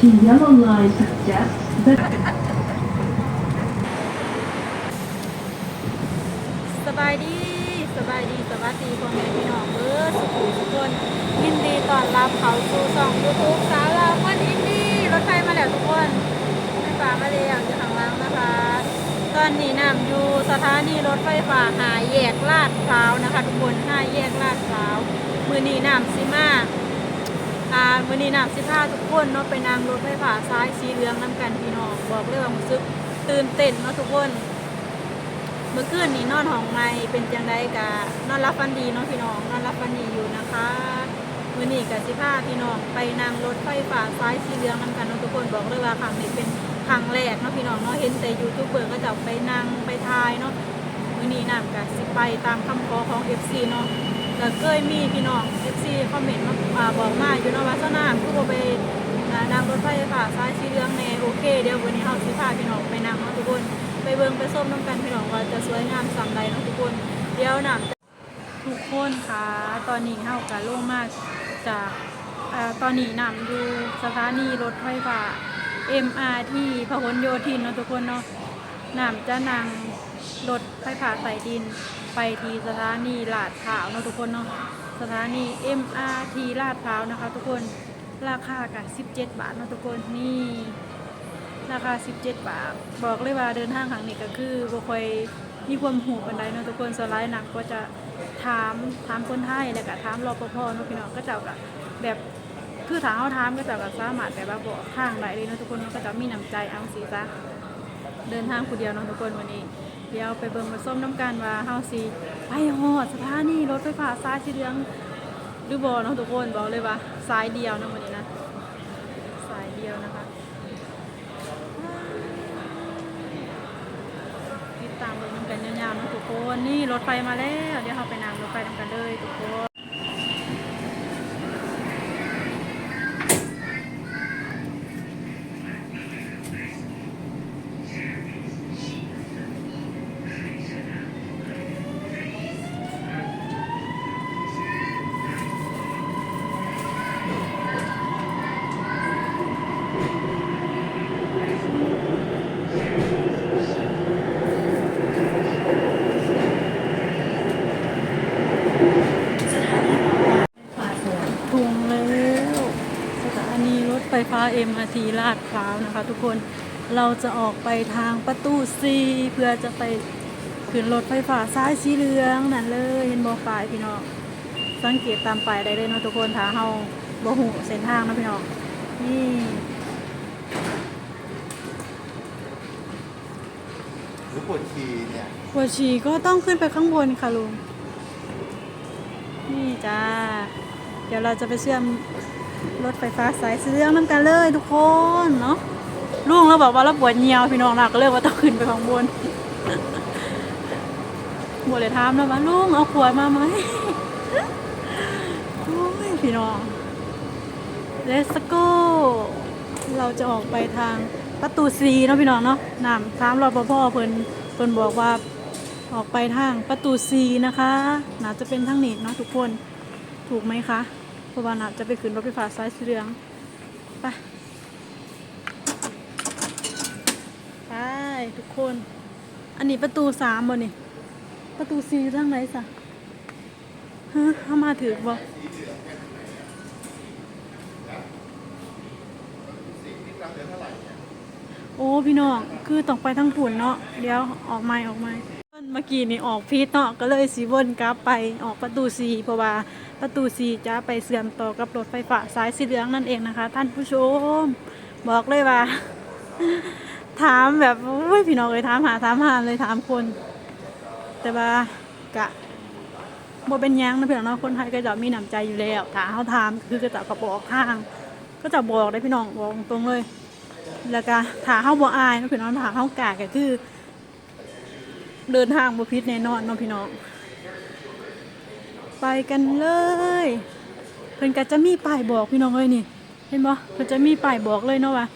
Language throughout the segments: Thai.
The yellow line suggests that สบายดีสบายดีสวัสดีพ่อแม่พี่น้องเบิร์ดสุขุมทุกคนยินดีต้อนรับเขาสู่ช่องยูทูบสาวเราวคนอินดี้รถไฟมาแล้วทุกคนไม่ฟ้ามาเลยอยางอยู่ข้างล่างนะคะ ตอนนี้นำอยู่สถานีรถไฟฟ้าหาแยกลาดพร้าวนะคะ ทุกคนห้าแยกลาดพร้าวมือนี้นำซิมา อ่ามือนี้นำสิพาทุกคนเนาะไปนั่งรถไฟฟ้าซ้ายสีเหลืองน้ำกันพี่น้องบอกเลยว่ารู้สึกตื่นเต้นเนาะทุกคน เมื่อคืนนี้นอนห้องไม่เป็นจังไดกะนอนรับฟันดีเนาะพี่น้องนอนรับฟันดีอยู่นะคะมื้อนี้กะสิพาพี่น้องไปนั่งรถไฟฟ้าสายสีเหลืองนำกันเนาะทุกคนบอกเลยว่าครั้งนี้เป็นครั้งแรกเนาะพี่น้องเนาะเห็นแต่ยูทูบเบอร์ก็จะไปนั่งไปทายเนาะมื้อนี้นำกะสิไปตามคำขอของ FC เนาะ ก็เคยมีพี่น้อง FC คอมเมนต์มาบอกมาอยู่เนาะว่าสนามคือบ่ไปอ่านั่งรถไฟฟ้าสายสีเหลืองแน่โอเค เดี๋ยววันนี้เฮาสิพาพี่น้องไปนั่งเนาะทุกคน ไปเบิ่งไปส้มน้ำกันพี่น้องว่าจะสวยงามสำใดเนาะทุกคน เดี๋ยวนะทุกคนค่ะตอนนี้เฮากะลงมาจากอตอนนี้นำอยู่สถานีรถไฟฟ้า MRT พหลโยธินเนาะทุกคนเนาะนำจะนั่งรถไฟฟ้าใต้ดิน ไปที่สถานีลาดพร้าวเนาะทุกคนเนาะสถานี MRT ลาดพร้าวนะคะ ทุกคนราคากะ17 บาทเนาะทุกคนนี่ราคา 17 บาท บอกเลยว่าเดินทางครั้งนี้ก็คือบ่ค่อยมีความหูปันใดเนาะทุกคนสไลด์หนักก็จะถามถามคนไทยแล้วก็ถามรปภเนาะพี่น้องก็เจ้าก็แบบคือถามเขาถามก็จ้าก็สามารถแบบว่าบอกทางได้เลยเนาะทุกคนนาะก็จะมีน้ำใจเอาสิซะเดินทางคนเดียวเนาะทุกคนวันนี้ เดี๋ยวไปเบิ่งมาส้มน้ำกันว่าเฮาสิไปฮอดสถานีรถไฟฟ้าสายสีเหลืองหรือบ่เนาะทุกคนบอกเลยว่าสายเดียวนะวันนี้นะสายเดียวนะคะติดตามรถนำกันยาวๆนะทุกคนนี่รถไฟมาแล้ว เดี๋ยวเราไปนั่งรถไฟนำกันเลยทุกคน ถึงแล้วสถานีรถไฟฟ้า MRT ลาดพร้าวนะคะ ทุกคนเราจะออกไปทางประตู C เพื่อจะไปขึ้นรถไฟฟ้าสายสีเหลืองนั่นเลยเห็นบอกป้ายพี่น้องสังเกตตามป้ายได้เลยเนาะทุกคนถ้าเฮาบ่หูเส้นทางเนาะพี่น้องนี่หรือปวดฉี่เนี่ยหัวฉี่ก็ต้องขึ้นไปข้างบนค่ะลุงนี่จ้าเดี๋ยวเราจะไปเชื่อม รถไฟฟ้าสายสีเหลืองน้ำกันเลยทุกคนเนาะลุงเราบอกว่าเราปวดเหี่ยวพี่น้องนะก็เลยว่าต้องขึ้นไปข้างบนบัวเลยถามแล้วว่าลุงเอาขวดมาไหมโอ้ยพี่น้อง let's go เราจะออกไปทางประตูซีเนาะพี่น้องเนาะนำถามรปภเพิ่นเพิ่นบอกว่าออกไปทางประตูซีนะคะน่าจะเป็นทางนี้เนาะทุกคนถูกไหมคะ ราะว่าน่าจะไปขึ้นรถไฟฟ้าสายสีเหลืองไปไปทุกคน อันนี้ประตูสามบ่นี่ประตูซีอยู่ทางไหนสะฮะเข้ามาถือบ่โอ้พี่น้องคือต้องไปทั้งผุนเนาะเดี๋ยวออกไม้ออกไม้เมื่อกี้นี่ออกพีทเนาะก็เลยสีวนกลับไปออกประตูสีเพราะว่า ประตูสีจะไปเสื่อมต่อกับรถไฟฟ้าสายสีเหลืองนั่นเองนะคะ ท่านผู้ชม บอกเลยว่า ถามแบบอุ้ยพี่น้องเลยถามหาถามหาเลยถามคน แต่ว่ากะบ่เป็นยังนะพี่น้องคนไทยก็จะมีน้ำใจอยู่แล้วถ้าเขาถามคือก็จะกระบอกทาง ก็จะบอกได้พี่น้องบอกตรงเลย แล้วก็ถ้าเฮาบ่อายนะพี่น้องถ้าเฮากาก็คือ เดินทางบ่ผิดแน่นอนเนาะพี่น้อง ไปกันเลยเพิ่นก็จะมีป้ายบอกพี่น้องเลยนี่ เห็นบ่เพิ่นจะมีป้ายบอกเลยเนาะว่า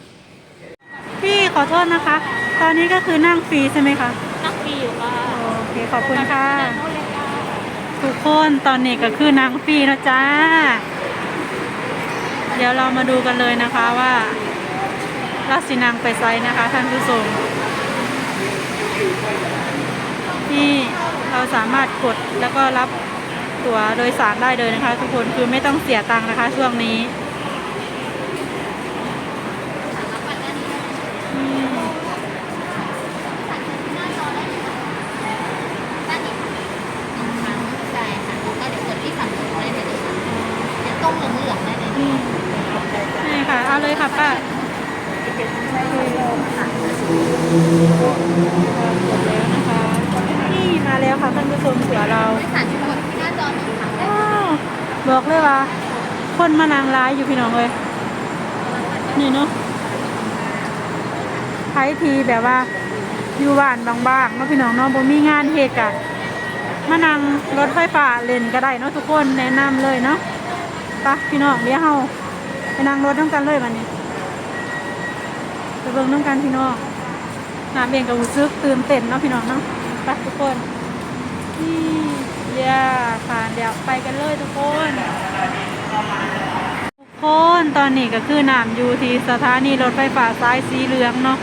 พี่ขอโทษนะคะ ตอนนี้ก็คือนั่งฟรีใช่ไหมคะนักปีอยู่ค่ะโอเคขอบคุณค่ะโน่นเลยค่ะทุกคนตอนนี้ก็คือนางฟรีนะจ้าเดี๋ยวเรามาดูกันเลยนะคะว่าลักสินังไปไซนะคะ ท่านผู้ชมที่เราสามารถกดแล้วก็รับ ตั๋วโดยสารได้เลยนะคะ ทุกคนคือไม่ต้องเสียตังค์นะคะ ช่วงนี้อืม ใช่ค่ะแล้วก็เดี๋ยวกดที่สั่งซื้อได้เลยค่ะเดี๋ยวต้มเหลืองๆได้เลย อืมนี่ค่ะ เอาเลยค่ะป้านะคะนี่มาแล้วค่ะท่านผู้ชมเสือเรา ไม่สั่งกดที่หน้าจอหนึ่งครั้งได้ ว้าวบอกเลยว่า คนมานาง ร้ายอยู่พี่น้องเลยนี่เนาะใช้ทีแบบว่าอยู่บ้านบางๆเนาะพี่น้องเนาะบ่มีงานเหตุกะมานั่งรถไฟฟ้าเล่นก็ได้เนาะทุกคนแนะนำเลยเนาะไปะพี่น้องเดี๋ยวเฮาไปนั่งรถน้ำกันเลยวันนี้ไปเบิ่งน้ำกันพี่น้องน้ำเองกับรู้สึกตื่นเต้นเนาะพี่น้องเนาะไปทุกคนนี่เย่าผ่านเดี๋ยวไปกันเลยทุกคน คนตอนนี้ก็คือน้ำอยู่ที่สถานีรถไฟฟ้าสายสีเหลืองเนาะ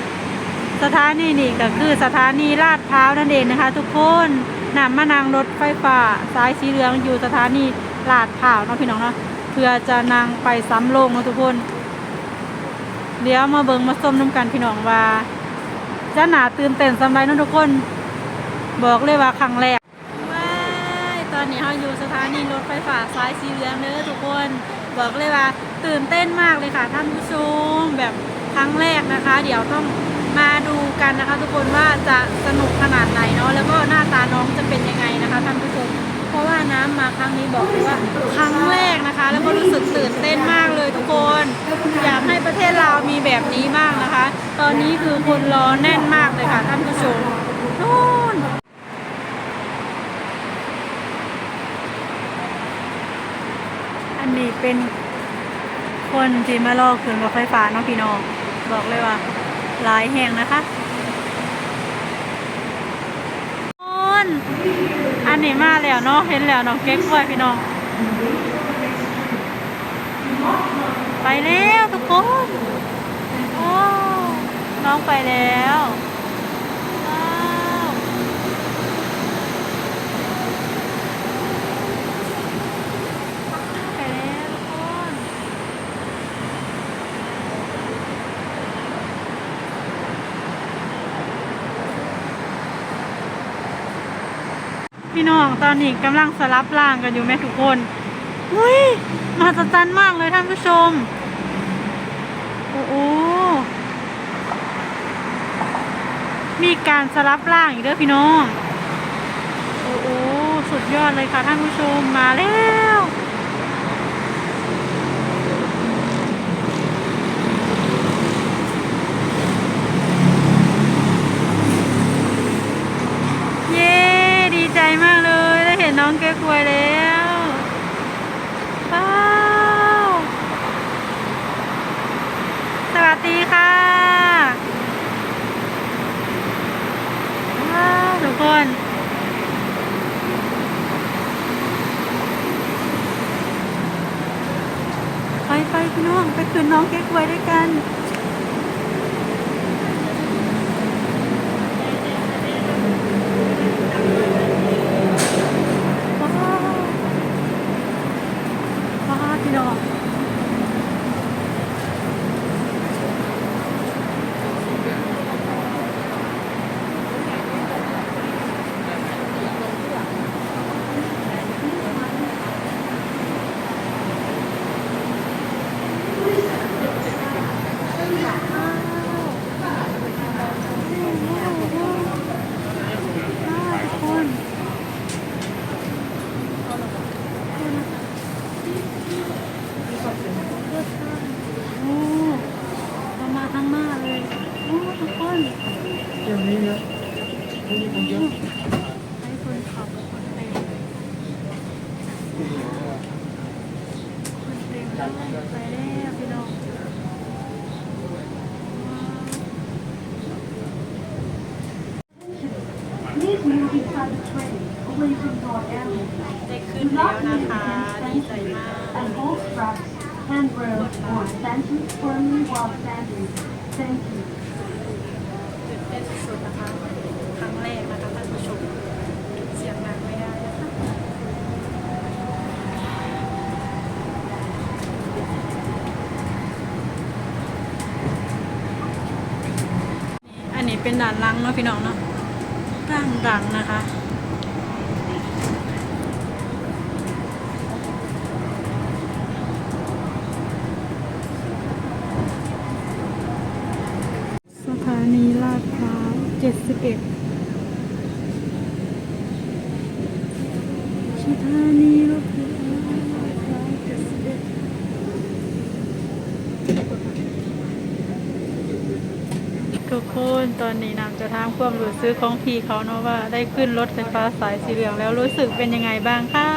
สถานีนี่ก็คือสถานีลาดพร้าวนั่นเองนะคะ ทุกคนน้ำมานางรถไฟฟ้าสายสีเหลืองอยู่สถานีลาดพร้าวเนาะพี่น้องเนาะเพื่อจะนางไปซ้ำลงเนาะทุกคน เดี๋ยวมาเบิ่งมาส้มน้ำกันพี่น้องว่าจะหนาตื่นเต้นสำไรเนาะทุกคน บอกเลยว่าครั้งแรกว้ายตอนนี้เราอยู่สถานีรถไฟฟ้าสายสีเหลืองเด้อทุกคน บอกเลยว่า ตื่นเต้นมากเลยค่ะท่านผู้ชมแบบครั้งแรกนะคะ เดี๋ยวต้องมาดูกันนะคะ ทุกคนว่าจะสนุกขนาดไหนเนาะแล้วก็หน้าตาน้องจะเป็นยังไงนะคะท่านผู้ชม เพราะว่าน้ำมาครั้งนี้บอกเลยว่าครั้งแรกนะคะ แล้วก็รู้สึกตื่นเต้นมากเลยทุกคน อยากให้ประเทศเรามีแบบนี้มากนะคะ ตอนนี้คือคนรอแน่นมากเลยค่ะท่านผู้ชมนู่นอันนี้เป็น คนที่มาลอกขึ้นรถไฟฟ้าเนาะพี่น้องบอกเลยว่าหลายแห่งนะคะคนอันนี้มาแล้วเนาะเห็นแล้วน้องเก๊กไว้พี่น้อง ไปแล้วทุกคนโอ้น้องไปแล้วาวไปแล้วทุกคน พี่น้องตอนนี้กำลังสลับล่างกันอยู่แม่ทุกคนเฮ้ยมหัศจรรย์มากเลยท่านผู้ชม โอ้โหมีการสลับล่างอีกเด้อพี่น้อง โอ้โหสุดยอดเลยค่ะท่านผู้ชมมาแล้ว เย้ ดีใจมากเลย ได้เห็นน้องเก๊กฮวยแล้วว้าวสวัสดีค่ะ ว้าวทุกคน ไปไปพี่น้อง ไปคืนน้องเก๊กฮวยด้วยกัน ว้าวว้าวพี่น้องว้าวทุกคน โอ้เรามาทั้งมาเลย โอ้ทุกคน เที่ยวนี้เยอะที่นี่คนเยอะ ให้คนขับคนเต็ม คนเต็มเลยไปแล้วพี่น้องว้าว Please move inside the train away from door areas. ได้ขึ้น Do แล้ว not นะ use คะ the ดีใจ hand มาก and hold straps, handrails, or benches firmly while standing. Thank you. ตื่นเต้นสุดๆนะคะ ครั้งแรกนะคะท่านผู้ชม เสียงดังไม่ได้นะคะ อันนี้ เป็นด่านลังเนาะพี่น้องเนาะด่านลังนะคะสถานีลาดพร้าว 71 สถานีรถไฟฟ้าลาดพร้าว71ทุกคน ตอนนี้นำจะถามความรู้สึกของพี่เขาเนาะว่าได้ขึ้นรถไฟฟ้าสายสีเหลืองแล้วรู้สึกเป็นยังไงบ้างคะ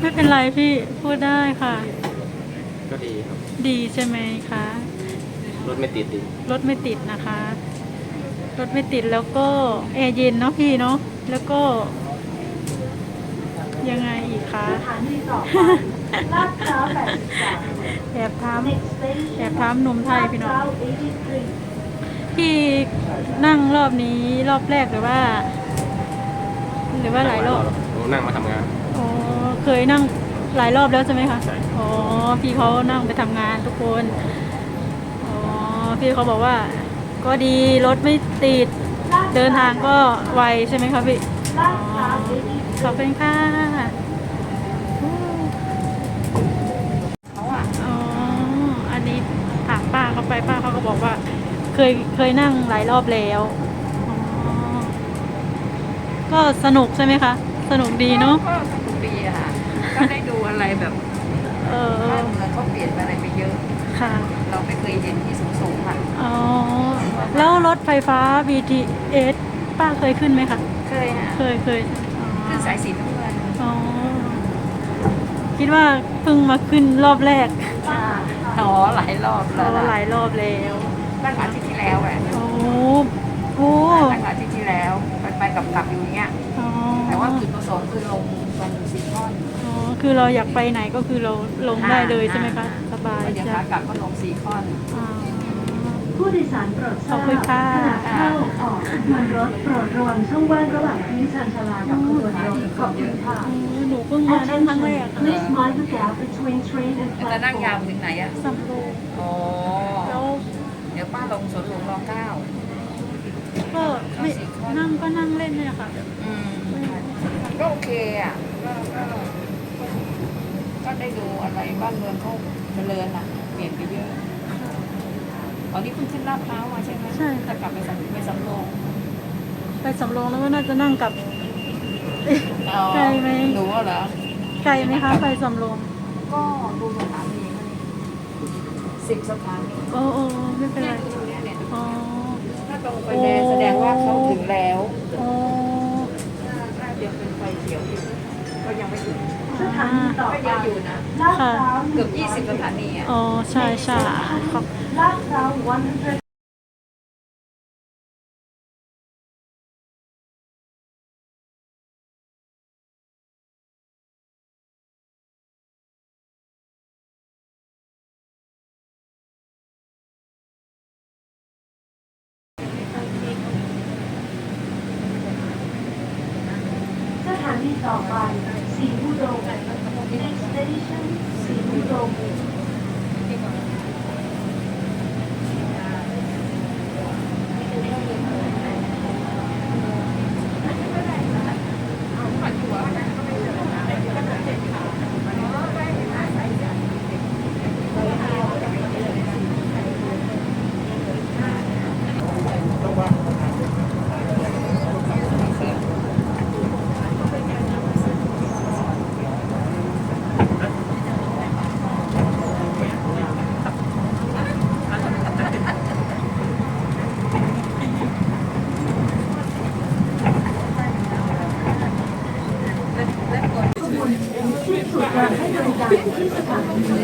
ไม่เป็นไรพี่พูดได้ค่ะ ก็ดีครับ ดีใช่ไหมคะรถไม่ติดดีรถไม่ติดนะคะ รถไม่ติดแล้วก็แอร์เย็นเนาะพี่เนาะแล้วก็ ยังไงอีกคะสถานีต่อไป ลาดพร้าว83 แอบถาม Next station แอบถามหนุ่มไทยพี่น้อง ลาดพร้าว83พี่นั่งรอบนี้รอบแรกหรือว่า หรือว่าหลายรอบโอ้นั่งมาทำงาน อ๋อเคยนั่งหลายรอบแล้วใช่ไหมคะใช่ อ๋อพี่เขานั่งไปทำงานทุกคนอ๋อพี่เขาบอกว่า ก็ดีรถไม่ติดเดินทางก็ไวใช่ไหมคะพี่ลาดพร้าวขอบคุณค่ะ เขาอะ อ๋อ อันนี้ถามป้าเขา ไปป้าเขาก็บอกว่า เคยเคยนั่งหลายรอบแล้วอ๋อก็สนุกใช่ไหมคะ สนุกดีเนาะก็สนุกดีอะค่ะก็ได้ดูอะไรแบบเออบ้านเมืองเขาเปลี่ยนไปอะไรไปเยอะค่ะ เราไม่เคยเห็นที่สูงๆค่ะอ๋อแล้วรถไฟฟ้า BTS ป้าเคยขึ้นไหมคะเคยค่ะเคยเคยอ๋อขึ้นสายสีน้ำเงินอ๋อคิดว่าเพิ่งมาขึ้นรอบแรก อ๋อหลายรอบเราแล้วหลายรอบแล้วตั้งแต่อาทิตย์ที่แล้วอะโอ้โหตั้งแต่อาทิตย์ที่แล้วไปไปๆกลับๆอยู่อย่างเงี้ยอ๋อแต่ว่าจุดประสงค์คือลงตรงสีท่อนอ๋อคือเราอยากไปไหนก็คือเราลงได้เลยใช่ไหมคะ สบายแล้วเดี๋ยวใจขากลับก็ลงสีท่อน อ๋อ ผู้โดยสารโปรดทราขอบคุณบค่ะขณะเข้าออกขบวนรถโปรดระวังช่องว่างระหว่างพื้นชานชาลากับขบวนรถขอบคุณค่ะอ๋อหนูเพิ่งมานั่งครั้งแรก Please mind the gap between train and จะนั่งยาว platform. ถึงไหนอะสำโรงอ๋อแล้วเดี๋ยวป้าลงสวนหลวงรอเก้าก็ไม่นั่งก็นั่งเล่นเนี่ยค่ะอืมก็โอเคอะก็ก็ก็ได้ดูอะไรบ้านเมืองเขาเจริญอะ เปลี่ยนไปเยอะ ตอนนี้เพิ่งขึ้นลาดพร้าวมาใช่ไหมใช่ค่ะจะกลับไปสำไปสำโรงไปสำโรงแล้วก็น่าจะนั่งกลับอ๋อไกลไหม หนูอะเหรอ ไกลไหมคะไปสำโรงก็ดูสถานีสิบสถานีโอ้โอ้ไม่เป็นไรเนี่ยดูเนี่ยเนี่ยอ๋อ ถ้าตรงไฟแดงแสดงว่าเขาถึงแล้ว อ๋อ ถ้ายังเป็นไฟเขียวอยู่ก็ยังไม่ถึง สถานีต่อก็ไปยังอยู่นะลาดพร้าวเกือบยี่สิบสถานีอะอ๋อ ใช่ใช่ขอบ ลาดพร้าว100 สถานีต่อไปสีอุดม Next station สีอุดม ที่สุดการให้บริการที่สถานี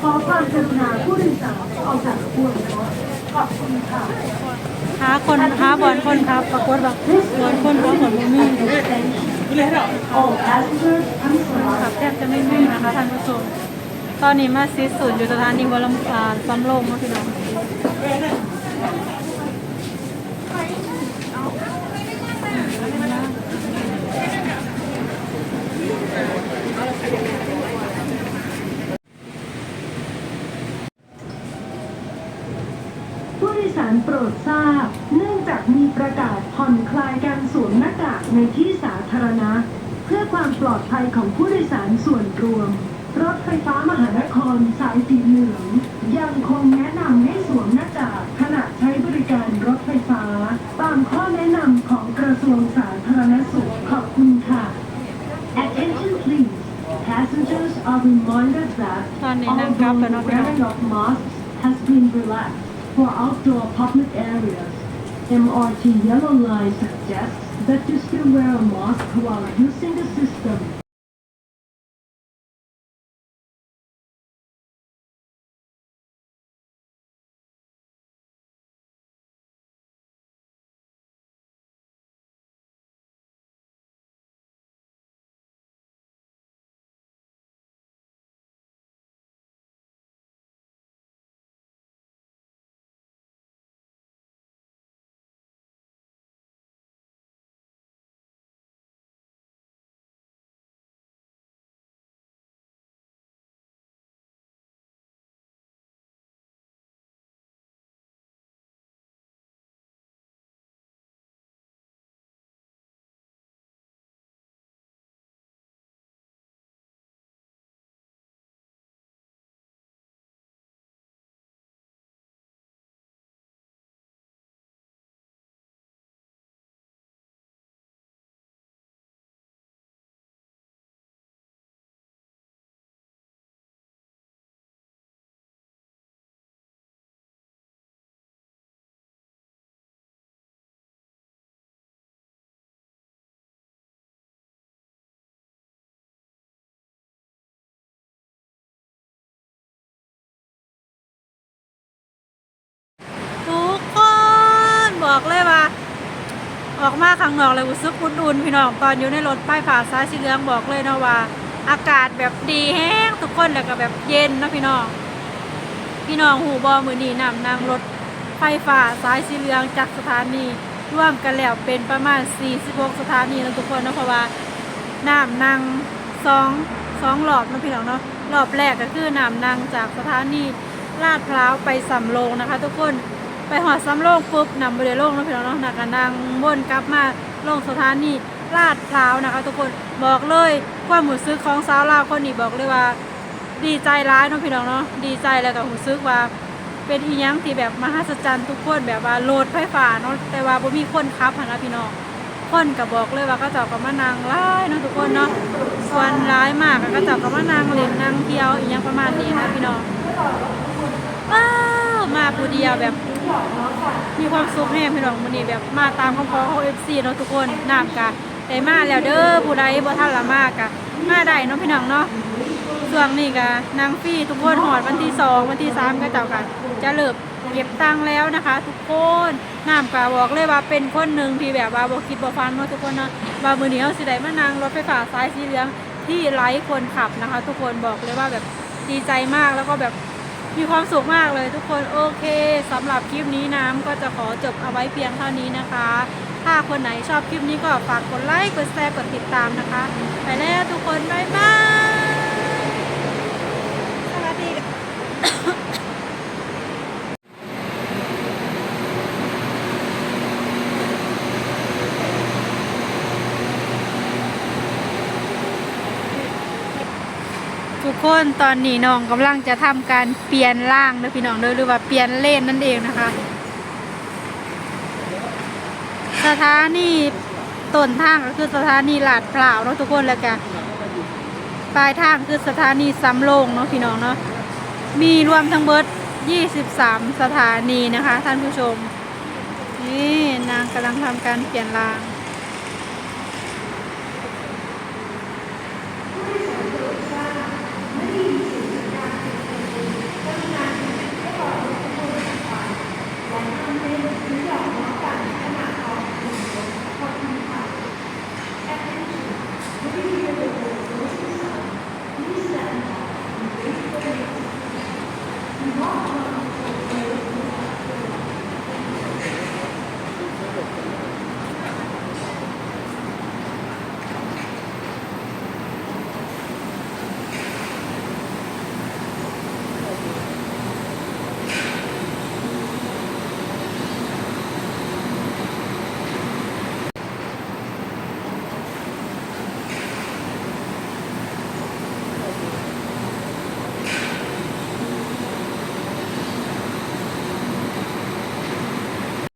ขอความกรุณา ผู้โดยสารออกจากขบวนรถขอบคุณค่ะหาคนหาบอลคนครับปรากฏว่าบอลคนเขาเหมือนไม่มี All passengers, please ขับแทบจะไม่มีนะคะท่านผู้ชมตอนนี้มาซีศูนอยู่สถานีวอลลัมอ่าซ้ำโลงเนาะพี่น้องผู้โดยสา รโปรดทราบ เนื่องจากมีประกาศผ่อนคลายการสวมหน้ากากในที่สาธารณะ เพื่อความปลอดภัยของผู้โดยสารส่วนรวม รถไฟฟ้ามหานครสายสีเหลือง ยังคงแนะนำให้สวมหน้ากากขณะใช้บริการรถไฟฟ้า ตามข้อแนะนำของกระทรวงสาธารณสุขขอบคุณค่ะ Attention please passengers are reminded that ตอนนี้นั่งกลับแล้วเนาะ although พี่น้อง wearing of masks has been relaxed for outdoor public areas. MRT Yellow Line suggests that you still wear a mask while using the system. ออกมาข้างนอกเลยรู้สึกอุ่นๆพี่น้องตอนอยู่ในรถป้ายผ่าซ้ายสีเหลืองบอกเลยเนาะว่า อากาศแบบดีแห้งทุกคนแล้วก็แบบเย็นนะพี่น้อง พี่น้องหูบอมือนีนำนางรถไฟฟ้าสายสีเหลืองจากสถานีร่วมกันแล้วเป็นประมาณ 46 สถานีนะทุกคนนะเพราะว่าน้ำนางสองสองหลอบนะพี่น้องเนาะรอบแรกก็คือน้ำนางจากสถานีลาดพร้าวไปสำโรงนะคะ ทุกคน ไปหอดสำโรงปุ๊บนำบริโรงนะพี่น้องเนาะนักกันนางวนกลับมาโลงสถานีลาดพร้าวนะคะทุกคนบอกเลยความหมุดซื้อของสาวลาวคนนี้บอกเลยว่า ดีใจร้ายเนาะพี่น้องเนาะดีใจแล้วก็หูซึกว่าเป็นอีหยังที่แบบมหัศจรรย์ทุกคนแบบว่าโหลดไฟฟ้าเนาะแต่ว่าบ่มีคนขับหันนะพี่น้องคนก็บอกเลยว่าก็เจ้าก็มานางร้ายเนาะทุกคนเนาะส่วนร้ายมากก็เจ้าก็มานางเล่นนางเที่ยวอีหยังประมาณนี้นะพี่น้องว้าวมาผู้เดียวแบบ มีความสุขแน่พี่น้องมื้อนี้แบบมาตามคำขอของ FC เนาะทุกคนน้ำกะได้มาแล้วเด้อผู้ใดบ่ทันละมากกะมาได้เนาะพี่น้องเนาะส่วนนี้ก็นางฟรีทุกคนหอดวันที่สองวันที่สามก็เจ้ากันจะเลิกเก็บตังค์แล้วนะคะ ทุกคนน้ำกาบอกเลยว่าเป็นคนหนึ่งที่แบบว่าบคิดบ่ฟันเนาะทุกคนเนาะว่ามือนี้เขาสิได้มานางรถไฟฟ้าสายสีเหลืองที่ไร้คนขับนะคะ ทุกคนบอกเลยว่าแบบดีใจมากแล้วก็แบบ มีความสุขมากเลยทุกคนโอเคสำหรับคลิปนี้น้ำก็จะขอจบเอาไว้เพียงเท่านี้นะคะ ถ้าคนไหนชอบคลิปนี้ก็ฝากกดไลค์กดแชร์กดติดตามนะคะ ไปแล้วทุกคนบ๊ายบายสวัสดี ค่ะทุกคนตอนนี้น้องกำลังจะทำการเปลี่ยนร่างนะพี่น้องเด้อหรือว่าเปลี่ยนเลนนั่นเองนะคะ สถานีต้นทางก็คือสถานีลาดพร้าวเนาะทุกคนแล้วกันปลายทางคือสถานีสำโรงเนาะพี่น้องเนาะมีรวมทั้งเบิด23 สถานีนะคะ ท่านผู้ชม นี่นางกำลังทำการเปลี่ยนราง